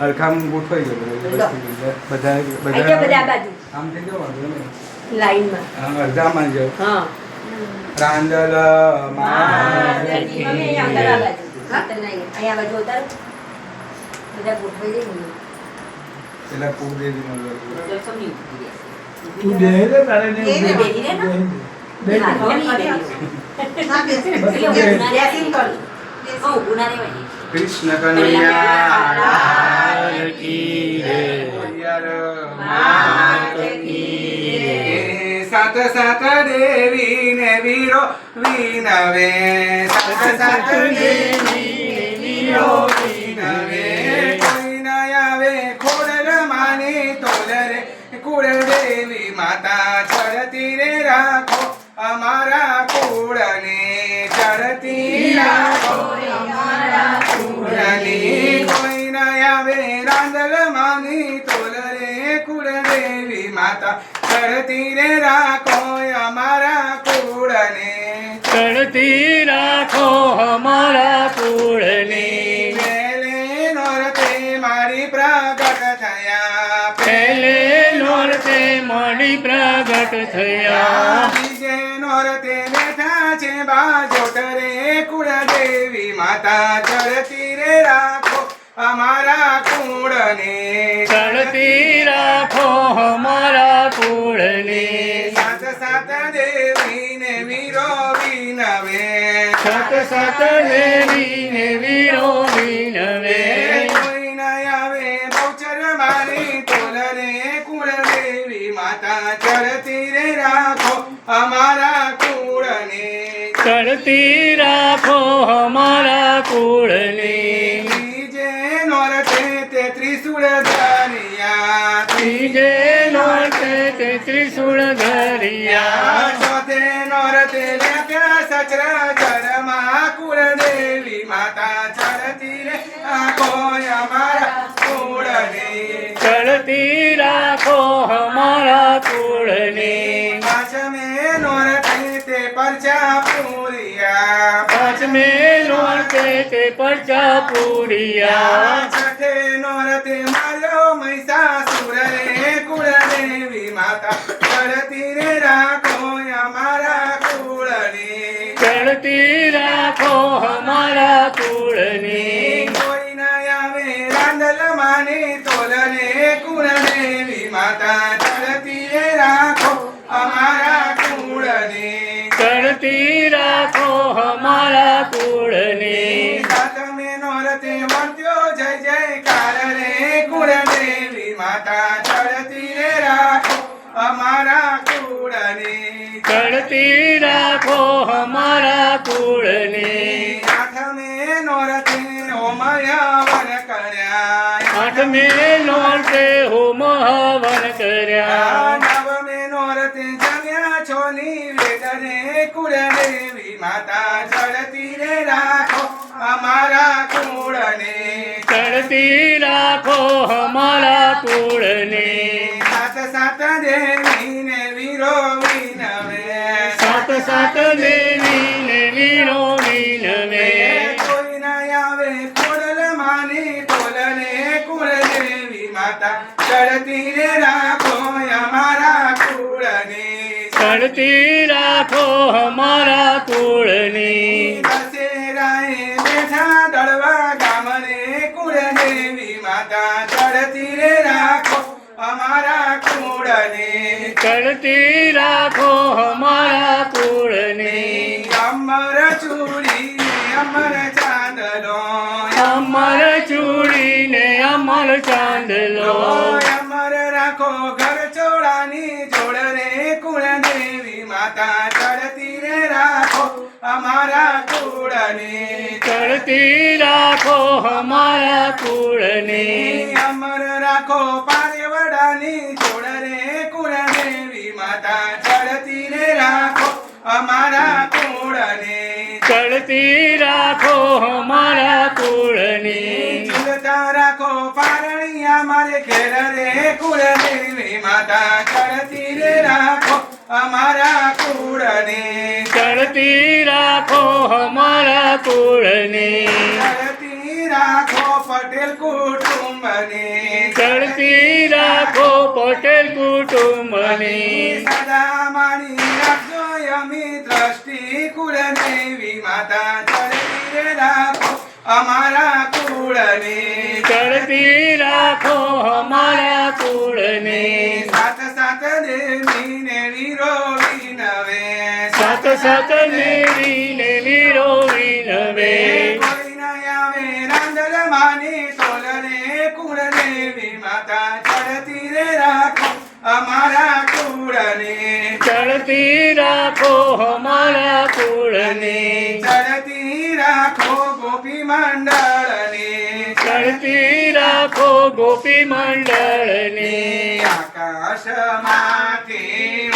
અરખામ ગોઠવાઈ ગયો બધા આમ થઈ લાઈનમાં. અડધામાં રાંદલ ને. પેલા. તું તારે ને. કૃષ્ણ કનૈયા. કી રે. સાત સાત દેવી ને વીરો વિનવે. સાત સાત દેવી. માતા ચડતી રે રાખો અમારા કુળને. ચડતી રાખો અમારા કુળને. પેલે નોરતે મારી પ્રગટ થયા. પહેલે નોરતે મારી પ્રગટ થયા. બીજે નોરતે બેઠા છે બાજોટ રે કુળદેવી માતા. ચડતી રે રાખો અમારા કુળને. સાત સાત દેવી ને વીરો વિનવે સત સત દેવી ને વીરો વિનવે કોઈ ન આવે બહુચર મારી તોલ રે કુળદેવી માતા ચડતી રે રાખો અમારા કુળને. ચડતી રાખો અમારા કુળને. બીજે નોરતે તે ત્રિશુળ ત્રીજે તે ત્રિશુળ ધરિયા ચોથે નોરતે લેપ્યા સચરા ચરમાં કુળદેવી માતા ચડતી રે. આખો અમારા કુળને ચડતી રાખો અમારા કુળની. પાંચમે નોરતે તે પરચા પૂરિયા. પાંચમે નોરતે તે પરચા પૂરિયા. છઠે નોરતે માર્યો મહિષાસુર રે કુળદેવી ચડતી રે રાખો અમારા કુળની. ચડતી રાખો અમારા કુળની. કોઈ ન આવે રાંદલ માની તોલને કુળદેવી માતા ચડતી રે રાખો અમારા કુળને. ચડતી રાખો અમારા કુળની સાતમે નોરતે વર્ત્યો જય જયકાર રે કુળદેવી માતા ચડતી રે રાખો અમારા કુળને. ચડતી રાખો અમારા કુળની. આઠમે નોરતે ઓમય વન કર્યા. આઠમે નોરતે હોમ હવન કર્યા. નવમે નોરતે જમ્યા છો નિવેદને કુળદેવી માતા. ચડતી રે રાખો અમારા કુળને. ચડતી રાખો અમારા કુળને. સાત દેવી ને વીરો વિનવે સાત સાત દેવી ને વીરો વિનવે કોઈ ન આવે ખોડલ માની ટોલને કુળદેવી માતા ચડતી રે રાખો અમારા કુળને. ચડતી રાખો અમારા કુળની. દશેરાએ બેઠા દળવા ગામને કુળદેવી માતા ચડતી રે રાખો અમારા કુળને. કરતી રાખો અમારા કુળની. અમર ચૂડી અમર ચાંદલો. અમર ચૂડી ને અમર ચાંદલો. અમર રાખો ઘર ચોડાની જોડ રે કુળદેવી માતા ચડતી રે રાખો અમારા કુળને. ચડતી રાખો અમારા કુળની. અમર રાખો પારેવડાની જોડ રે કુળદેવી માતા ચડતી ને રાખો અમારા કુળને. ચડતી રાખો અમારા કુળની. ઝૂલતા રાખો પારણિયા મારે ઘેર રે કુળદેવી માતા ચડતી રે રાખો અમારા કુળને. ચડતી રાખો અમારા કુળને. ચડતી રાખો પટેલ કુટુંબને. ચડતી રાખો પટેલ કુટુંબને. સદા માણી રાખજો અમી દ્રષ્ટિ કુળદેવી માતા ચડતી રાખો અમારા કુળને. ચડતી રાખો અમારા કુળને. સાત સાત દેવીને નવે. સાત સાત દેવી ને વીરો નવે. કોઈ ના આવે રાંદલ માની માતા ચડતી રે રાખો અમારા કુળને. ચડતી રાખો અમારા કુળને. ચડતી રાખો ગોપી મંડળને. ચડતી રાખો ગોપી મંડળને. આકાશમાંથી